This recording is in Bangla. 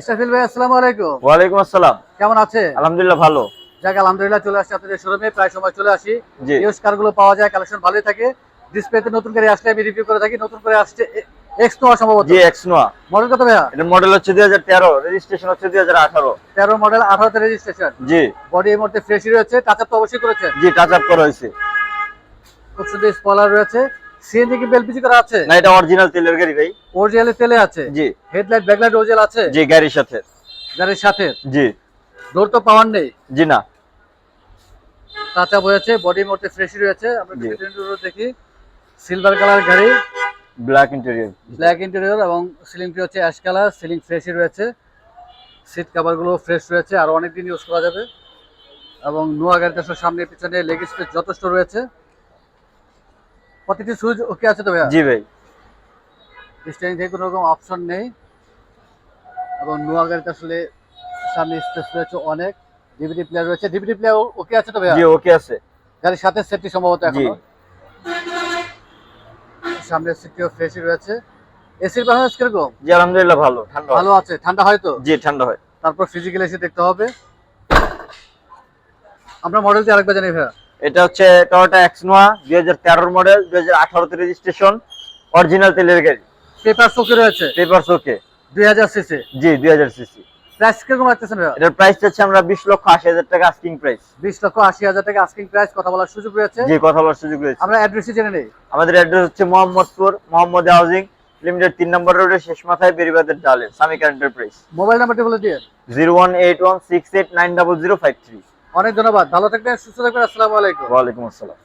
ইসরাফিল ভাই আসসালামু আলাইকুম। ওয়ালাইকুম আসসালাম। কেমন আছে? আলহামদুলিল্লাহ ভালো। যাক আলহামদুলিল্লাহ চলে আসছি আপনাদের শোরুমে প্রায় সময় চলে আসি। ইউজ কারগুলো পাওয়া যায় কালেকশন ভালোই থাকে। ডিসপ্লেতে নতুন গাড়ি আসলে আমি রিভিউ করে থাকি নতুন করে আসছে এক্স নোয়া সম্ভবত। জি এক্স নোয়া মডেল কত ভাইয়া? এটার মডেল হচ্ছে দুই হাজার তেরো রেজিস্ট্রেশন হচ্ছে দুই হাজার আঠারো। তেরো মডেল আঠারোতে রেজিস্ট্রেশন জি। বডি এর মধ্যে ফ্রেশই রয়েছে টাচ তো অবশ্যই করেছে। জি টাচ আপ করা হয়েছে। খুব সুন্দর স্পলার রয়েছে। সিএনজি কি এলপিজি করা আছে? না এটা অরিজিনাল তেলের গাড়ি ভাই। অরিজিনাল তেলে আছে? জি। হেডলাইট ব্যাকলাইট অরিজিনাল আছে? জি গাড়ির সাথে। গাড়ির সাথে? জি। ডোর তো পাওয়ার নেই? জি না। আপ হয়েছে বডির মধ্যে ফ্রেশই রয়েছে। আমরা। ভিতরে দেখি। সিলভার কালার গাড়ি। ব্ল্যাক ইন্টেরিয়র ব্ল্যাক ইন্টেরিয়র এবং সিলিংটি হচ্ছে অ্যাশ কালার সিলিং ফ্রেশই রয়েছে। সিট কাভারগুলো ফ্রেশ রয়েছে। আর অনেক দিন ইউজ করা যাবে। এবং নোয়া সব সামনে পিছনে লেগ স্পেস যথেষ্ট রয়েছে। প্রতিটি সুইচ ওকে আছে তো ভাইয়া? জি ভাই। স্টেরিং থেকে কোনো রকম অপশন নেই। এবং নোয়া গাড়িতে আসলে সামনে স্পেস রয়েছে অনেক। ডিভিডি প্লেয়ার রয়েছে। ডিভিডি প্লেয়ার ওকে আছে তো ভাইয়া? জি ওকে আছে। গাড়ির সাথে সেটটি সম্ভবত এখনও। সামনে সিটটিও ফ্রেশই রয়েছে। এসির পারফরমেন্স কীরকম? জি আলহামদুলিল্লাহ ভালো। ঠান্ডা ভালো আছে। ঠান্ডা হয় তো? জি ঠান্ডা হয়। তারপর ফিজিক্যাল এসে দেখতে হবে। আমরা মডেলটি আরেকবার জানি ভাইয়া। এটা হচ্ছে টয়োটা এক্স নোয়া দুই হাজার তেরোর মডেল দুই হাজার আঠারোতে রেজিস্ট্রেশন অরিজিনাল তেলের গাড়ি। পেপার চোখে রয়েছে? পেপারস ওকে দুই হাজার সিসি জি দুই হাজার সিসি প্রাইস কীরকম রাখতেছেন এটার প্রাইস হচ্ছে আমরা বিশ লক্ষ আশি হাজার টাকা আস্কিং প্রাইস বিশ লক্ষ আশি হাজার টাকা আস্কিং প্রাইস কথা বলার সুযোগ রয়েছে? কথা বলার সুযোগ রয়েছে। আমরা অ্যাড্রেসই জেনে নেই। আমাদের অ্যাড্রেস হচ্ছে মোহাম্মদপুর মোহাম্মদ হাউজিং লিমিটেড তিন নম্বর রোডের শেষ মাথায় বেরিবাদের ডালে সামিকা এন্টারপ্রাইজ মোবাইল নাম্বারটি বলে দিয়ে zero one eight one six eight nine double zero five three. অনেক ধন্যবাদ। ভালো থাকবেন সুস্থ থাকবেন আসসালামু আলাইকুম। ওয়ালাইকুম আসসালাম।